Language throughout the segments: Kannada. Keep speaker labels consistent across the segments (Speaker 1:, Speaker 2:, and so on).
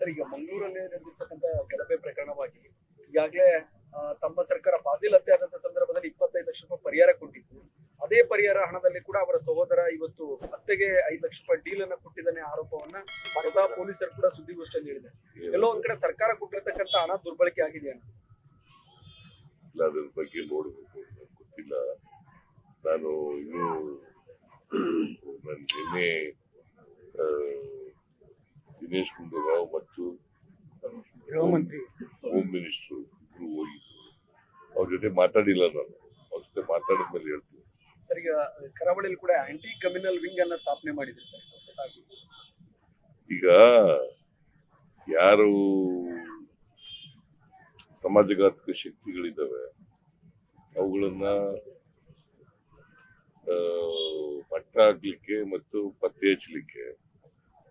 Speaker 1: ಸರ್, ಈಗ ಮಂಗಳೂರಲ್ಲಿ ನಡೆದಿರ್ತಕ್ಕಂಥ ಗಲಭೆ ಪ್ರಕರಣವಾಗಿ ಈಗಾಗಲೇ ತಮ್ಮ ಸರ್ಕಾರ ಫಾಜಿಲ್ ಹತ್ಯೆ ಆದಂತ ಸಂದರ್ಭದಲ್ಲಿ ಇಪ್ಪತ್ತೈದು ಲಕ್ಷ ರೂಪಾಯಿ ಪರಿಹಾರ ಕೊಟ್ಟಿತ್ತು. ಅದೇ ಪರಿಹಾರ ಹಣದಲ್ಲಿ ಕೂಡ ಅವರ ಸಹೋದರ ಇವತ್ತು ಹತ್ತೆಗೆ ಐದು ಲಕ್ಷ ರೂಪಾಯಿ ಡೀಲ್ ಅನ್ನ ಕೊಟ್ಟಿದ್ದಾನೆ ಆರೋಪವನ್ನ ಸ್ವತಃ ಪೊಲೀಸರು ಕೂಡ ಸುದ್ದಿಗೋಷ್ಠಿಯಲ್ಲಿ ಹೇಳಿದೆ ಎಲ್ಲೋ ಒಂದ್ ಕಡೆ ಸರ್ಕಾರ ಕೊಟ್ಟಿರತಕ್ಕಂತ ಹಣ ದುರ್ಬಳಕೆ ಆಗಿದೆ
Speaker 2: ಇಲ್ಲ, ಅದ್ರ ಬಗ್ಗೆ ಗೊತ್ತಿಲ್ಲ. ನಾನು ಇನ್ನೂ, ನಾನು ನಿನ್ನೆ ದಿನೇಶ್ ಗುಂಡೂರಾವ್ ಮತ್ತು ಹೋಮ್ ಮಿನಿಸ್ಟರ್ ಇಬ್ರು ಹೋಗಿದ್ರು ಅವ್ರ ಜೊತೆ ಮಾತಾಡಿಲ್ಲ ನಾನು. ಅವ್ರ ಜೊತೆ ಮಾತಾಡಿದ್ಮೇಲೆ ಹೇಳ್ತೀನಿ.
Speaker 1: ಸರ್ ಈಗ ಕರಾವಳಿಯಲ್ಲಿ ಕೂಡ ಆಂಟಿ ಕಮ್ಯುನಲ್ ವಿಂಗ್ ಅನ್ನ ಸ್ಥಾಪನೆ ಮಾಡಿದ್ರು ಸರ್.
Speaker 2: ಈಗ ಯಾರು ಸಮಾಜಘಾತಕ ಶಕ್ತಿಗಳಿದ್ದಾವೆ ಅವುಗಳನ್ನ ಮಟ್ಟ ಹಾಕ್ಲಿಕ್ಕೆ ಮತ್ತು ಪತ್ತೆ ಹಚ್ಚಲಿಕ್ಕೆ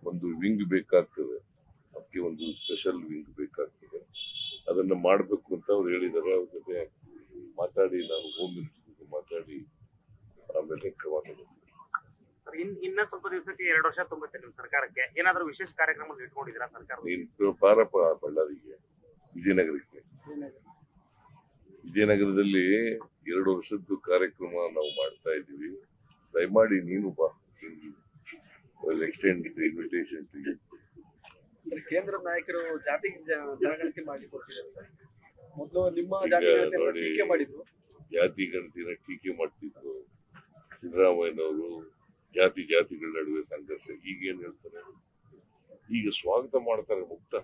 Speaker 2: ಒಂದು ವಿಂಗ್ ಬೇಕಾಗ್ತದೆ. ಅದಕ್ಕೆ ಒಂದು ಸ್ಪೆಷಲ್ ವಿಂಗ್ ಬೇಕಾಗ್ತದೆ. ಅದನ್ನ ಮಾಡಬೇಕು ಅಂತ ಅವ್ರು ಹೇಳಿದ್ದಾರೆ ಅವ್ರ ಜೊತೆ ಮಾತಾಡಿ ನಾನು ಹೋಮ್ ಮಿನಿಸ್ಟರ್ ಮಾತಾಡಿ ಆಮೇಲೆ ಕ್ರಮ
Speaker 3: ಇನ್ನ ಸ್ವಲ್ಪ ದಿವಸಕ್ಕೆ ಎರಡು ವರ್ಷ ತುಂಬುತ್ತೆ ನಿಮ್ಮ ಸರ್ಕಾರಕ್ಕೆ. ಏನಾದರೂ ವಿಶೇಷ ಕಾರ್ಯಕ್ರಮ ಇಟ್ಕೊಂಡಿದ್ದೀರಾ ಸರ್ಕಾರ
Speaker 2: ನೀನು ಬಾರಪ್ಪ ಬಳ್ಳಾರಿಗೆ ವಿಜಯನಗರಕ್ಕೆ. ವಿಜಯನಗರದಲ್ಲಿ ಎರಡು ವರ್ಷದ್ದು ಕಾರ್ಯಕ್ರಮ ನಾವು ಮಾಡ್ತಾ ಇದ್ದೀವಿ. ದಯಮಾಡಿ ನೀನು ಬಾ ಎಕ್ಸ್ಟೆಂಡ್ ಇನ್ವಿಟೇಷನ್
Speaker 1: ಕೇಂದ್ರ ನಾಯಕರು ಜಾತಿ ಜನಗಣತಿ ಮಾಡಿ ಮೊದಲು ನಿಮ್ಮ. ಟೀಕೆ ಮಾಡಿದ್ರು.
Speaker 2: ಜಾತಿ ಗಣತಿನ ಟೀಕೆ ಮಾಡ್ತಿದ್ರು. ಸಿದ್ದರಾಮಯ್ಯನವರು ಜಾತಿ ಜಾತಿಗಳ ನಡುವೆ ಸಂಘರ್ಷ. ಈಗ ಏನ್ ಹೇಳ್ತಾರೆ? ಈಗ ಸ್ವಾಗತ ಮಾಡ್ತಾರೆ ಮುಕ್ತ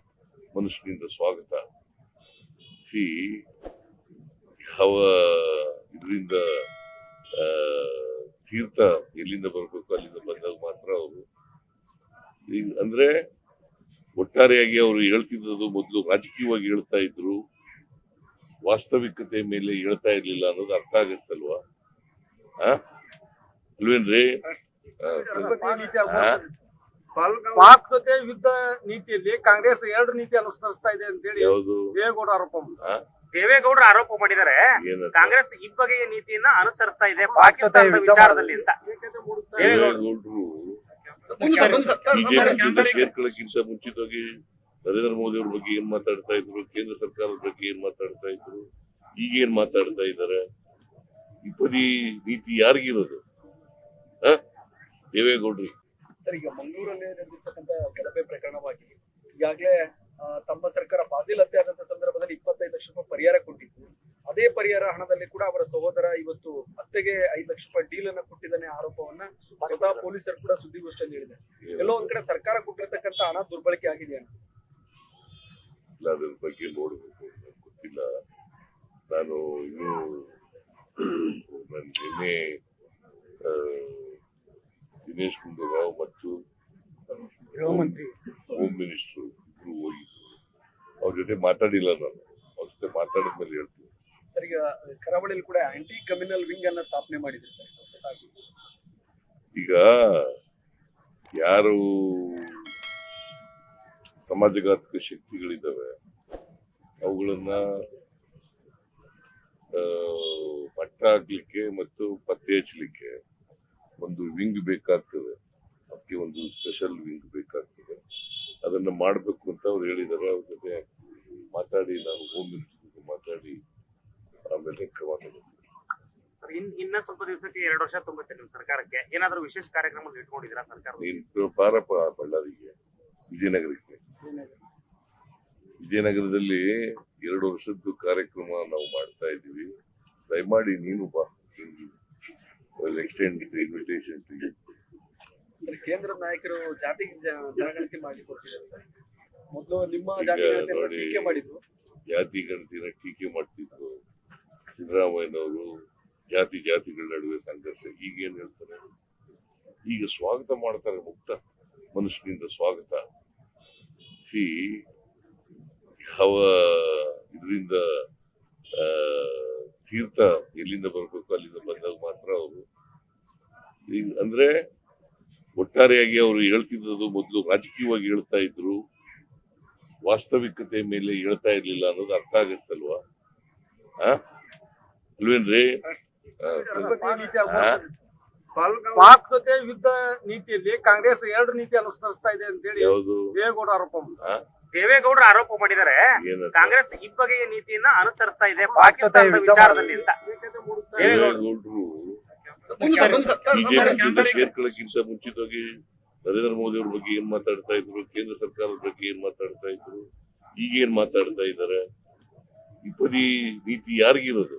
Speaker 2: ಮನುಷ್ಯನಿಂದ ಸ್ವಾಗತ. ಸಿ ಯಾವ ಇದರಿಂದ ತೀರ್ಥ ಎಲ್ಲಿಂದ ಬರಬೇಕು ಅಲ್ಲಿಂದ ಬಂದಾಗ ಅವರು ಅಂದ್ರೆ ಒಟ್ಟಾರೆಯಾಗಿ ಅವರು ಹೇಳ್ತಿದ್ದದು ಮೊದಲು ರಾಜಕೀಯವಾಗಿ ಹೇಳ್ತಾ ಇದ್ರು. ವಾಸ್ತವಿಕತೆ ಮೇಲೆ ಹೇಳ್ತಾ ಇರ್ಲಿಲ್ಲ ಅನ್ನೋದು ಅರ್ಥ ಆಗತ್ತಲ್ವಾ? ಅಲ್ವೇನ್ರಿ?
Speaker 4: ಪಾಕ್ ಜೊತೆ ಯುದ್ಧ ನೀತಿಯಲ್ಲಿ ಕಾಂಗ್ರೆಸ್ ಎರಡು ನೀತಿ ಅನುಸರಿಸ್ತಾ ಇದೆ ಅಂತ ಹೇಳಿ ದೇವೇಗೌಡ ಆರೋಪ ಮಾಡಿದ್ರು.
Speaker 3: ದೇವೇಗೌಡರು ಆರೋಪ ಮಾಡಿದ್ದಾರೆ. ಕಾಂಗ್ರೆಸ್ ಈ ಬಗೆಯ ನೀತಿಯನ್ನ ಅನುಸರಿಸ್ತಾ ಇದೆ ಪಾಕಿಸ್ತಾನದ ವಿಚಾರದಲ್ಲಿ ಅಂತ.
Speaker 2: ದೇವೇಗೌಡರು ಬಿಜೆಪಿ ಸೇರ್ಕೊಳ್ಳಕ್ಕಿಂತ ಮುಂಚಿತವಾಗಿ ನರೇಂದ್ರ ಮೋದಿ ಅವ್ರ ಬಗ್ಗೆ ಏನ್ ಮಾತಾಡ್ತಾ ಇದ್ರು ಕೇಂದ್ರ ಸರ್ಕಾರದ ಬಗ್ಗೆ ಏನ್ ಮಾತಾಡ್ತಾ ಇದ್ರು ಈಗ ಏನ್ ಮಾತಾಡ್ತಾ ಇದ್ದಾರೆ ಇಪ್ಪದಿ ನೀತಿ ಯಾರಿಗಿರೋದು? ಆ? ದೇವೇಗೌಡ್ರಿ.
Speaker 1: ಸರ್ ಈಗ ಮಂಗಳೂರಲ್ಲಿ ನಡೆದಿರ್ತಕ್ಕಂಥ ಗಲಭೆ ಪ್ರಕರಣವಾಗಿ ಈಗಾಗಲೇ ತಮ್ಮ ಸರ್ಕಾರ ಫಾಜಿಲ್ ಹತ್ಯೆ ಆದಂತ ಸಂದರ್ಭದಲ್ಲಿ ಇಪ್ಪತ್ತೈದು ಲಕ್ಷ ರೂಪಾಯಿ ಪರಿಹಾರ ಕೊಟ್ಟಿತ್ತು ಅದೇ ಪರಿಹಾರ ಹಣದಲ್ಲಿ ಕೂಡ ಅವರ ಸಹೋದರ ಇವತ್ತು ಅತ್ತೆಗೆ ಐದು ಲಕ್ಷ ರೂಪಾಯಿ ಡೀಲ್ ಅನ್ನ ಕೊಟ್ಟಿದ್ದಾನೆ ಆರೋಪವನ್ನ ಸ್ವತಃ ಪೊಲೀಸರು ಕೂಡ ಸುದ್ದಿಗೋಷ್ಠಿಯಲ್ಲಿ ಹೇಳಿದೆ ಎಲ್ಲೋ ಒಂದ್ ಕಡೆ ಸರ್ಕಾರ ಕೊಟ್ಟಿರ್ತಕ್ಕಂಥ ಹಣ ದುರ್ಬಳಕೆ ಆಗಿದೆಯಾ?
Speaker 2: ಇಲ್ಲ ಅದ್ರ ಬಗ್ಗೆ ನೋಡಬೇಕು. ಗೊತ್ತಿಲ್ಲ. ನಾನು ಇನ್ನೂ ನಾನು ನಿನ್ನೆ ದಿನೇಶ್ ಗುಂಡೂರಾವ್ ಮತ್ತು
Speaker 1: ಗೃಹ ಮಂತ್ರಿ.
Speaker 2: ಹೋಮ್ ಮಿನಿಸ್ಟರ್ ಇಬ್ರು ಹೋಗಿದ್ರು. ಅವ್ರ ಜೊತೆ ಮಾತಾಡಿಲ್ಲ ನಾನು. ಅವ್ರ ಜೊತೆ ಮಾತಾಡಿದ್ಮೇಲೆ ಹೇಳ್ತೀನಿ.
Speaker 1: ಈಗ ಕರಾವಳಿಯಲ್ಲಿ ಕೂಡ ಆಂಟಿ ಕಮ್ಯುನಲ್ ವಿಂಗ್ ಅನ್ನ ಸ್ಥಾಪನೆ ಮಾಡಿದ್ರು
Speaker 2: ಈಗ ಯಾರು ಸಮಾಜಘಾತಕ ಶಕ್ತಿಗಳಿದ್ದಾವೆ, ಅವುಗಳನ್ನ ಮಟ್ಟ ಹಾಕ್ಲಿಕ್ಕೆ ಮತ್ತು ಪತ್ತೆ ಹಚ್ಚಲಿಕ್ಕೆ ಒಂದು ವಿಂಗ್ ಬೇಕಾಗ್ತದೆ. ಅದಕ್ಕೆ ಒಂದು ಸ್ಪೆಷಲ್ ವಿಂಗ್ ಬೇಕಾಗ್ತದೆ. ಅದನ್ನ ಮಾಡಬೇಕು ಅಂತ ಅವ್ರು ಹೇಳಿದಾರೆ. ಅವ್ರ ಜೊತೆ ಮಾತಾಡಿ ನಾನು ಹೋಮ್ ಮಿನಿಸ್ಟರ್ ಮಾತಾಡಿ ಆಮೇಲೆ ಕ್ರಮ ತಗೊಳ್ತೀನಿ.
Speaker 3: ಸರ್, ಇನ್ ಇನ್ನ ಎರಡು ವರ್ಷ ತುಂಬುತ್ತೆ ನಿಮ್ಮ ಸರ್ಕಾರಕ್ಕೆ? ಏನಾದ್ರೂ ವಿಶೇಷ ಕಾರ್ಯಕ್ರಮ ಇಟ್ಕೊಂಡಿದ್ದೀರಾ ಸರ್ಕಾರ
Speaker 2: ನೀನು ಬಾರಪ್ಪ ಬಳ್ಳಾರಿಗೆ ವಿಜಯನಗರಕ್ಕೆ. ವಿಜಯನಗರದಲ್ಲಿ ಎರಡು ವರ್ಷದ್ದು ಕಾರ್ಯಕ್ರಮ ನಾವು ಮಾಡ್ತಾ ಇದ್ದೀವಿ. ದಯಮಾಡಿ ನೀನು ಬಾ ಎಕ್ಸ್ಟೆಂಡ್ ಇನ್ವಿಟೇಷನ್
Speaker 1: ಕೇಂದ್ರ ನಾಯಕರು ಜಾತಿ ಜನಗಣತಿ ಮಾಡಿ ಕೊಟ್ಟಿದ್ದಾರೆ ಸರ್ ಮೊದಲು ನಿಮ್ಮ ಜಾತಿ
Speaker 2: ಗಣತಿನ ಟೀಕೆ ಮಾಡ್ತಿದ್ರು ಸಿದ್ದರಾಮಯ್ಯನವರು ಜಾತಿ ಜಾತಿಗಳ ನಡುವೆ ಸಂಘರ್ಷ ಈಗ ಏನ್ ಹೇಳ್ತಾರೆ ಈಗ ಸ್ವಾಗತ ಮಾಡ್ತಾರೆ ಮುಕ್ತ ಮನುಷ್ಯನಿಂದ ಸ್ವಾಗತ ಸಿ ಯಾವ ಇದರಿಂದ ತೀರ್ಥ ಎಲ್ಲಿಂದ ಬರಬೇಕು, ಅಲ್ಲಿಂದ ಬಂದಾಗ ಮಾತ್ರ ಅವರು ಅಂದ್ರೆ ಒಟ್ಟಾರೆಯಾಗಿ ಅವರು ಹೇಳ್ತಿದ್ದದು ಮೊದಲು ರಾಜಕೀಯವಾಗಿ ಹೇಳ್ತಾ ಇದ್ರು ವಾಸ್ತವಿಕತೆ ಮೇಲೆ ಹೇಳ್ತಾ ಇರ್ಲಿಲ್ಲ ಅನ್ನೋದು ಅರ್ಥ ಆಗತ್ತಲ್ವಾ? ಅಲ್ವೇನ್ರಿ?
Speaker 4: ಪಾಕ್ ಜೊತೆ ಯುದ್ಧ ನೀತಿಯಲ್ಲಿ ಕಾಂಗ್ರೆಸ್ ಎರಡು ನೀತಿ ಅನುಸರಿಸ್ತಾ ಇದೆ ಅಂತ ಹೇಳಿ
Speaker 2: ಯಾವುದು?
Speaker 4: ದೇವೇಗೌಡ ಆರೋಪ ಮಾಡಿದ್ರು.
Speaker 3: ದೇವೇಗೌಡರು ಆರೋಪ
Speaker 2: ಮಾಡಿದರೆ
Speaker 3: ಕಾಂಗ್ರೆಸ್ ಈ ಬಗೆಯ ನೀತಿಯನ್ನ ಅನುಸರಿಸ್ತಾ ಇದೆ ಪಾಕಿಸ್ತಾನದ ವಿಚಾರದಲ್ಲಿ ಅಂತ. ದೇವೇಗೌಡರು
Speaker 2: ದೇವೇಗೌಡರು ಬಿಜೆಪಿ ಸೇರ್ಕೊಳ್ಳೋಕ್ಕಿಂತ ಮುಂಚಿತವಾಗಿ ನರೇಂದ್ರ ಮೋದಿ ಅವ್ರ ಬಗ್ಗೆ ಏನ್ ಮಾತಾಡ್ತಾ ಇದ್ರು ಕೇಂದ್ರ ಸರ್ಕಾರದ ಬಗ್ಗೆ ಏನ್ ಮಾತಾಡ್ತಾ ಇದ್ರು ಈಗ ಏನ್ ಮಾತಾಡ್ತಾ ಇದ್ದಾರೆ ಈ ನೀತಿ ಯಾರಿಗಿರೋದು?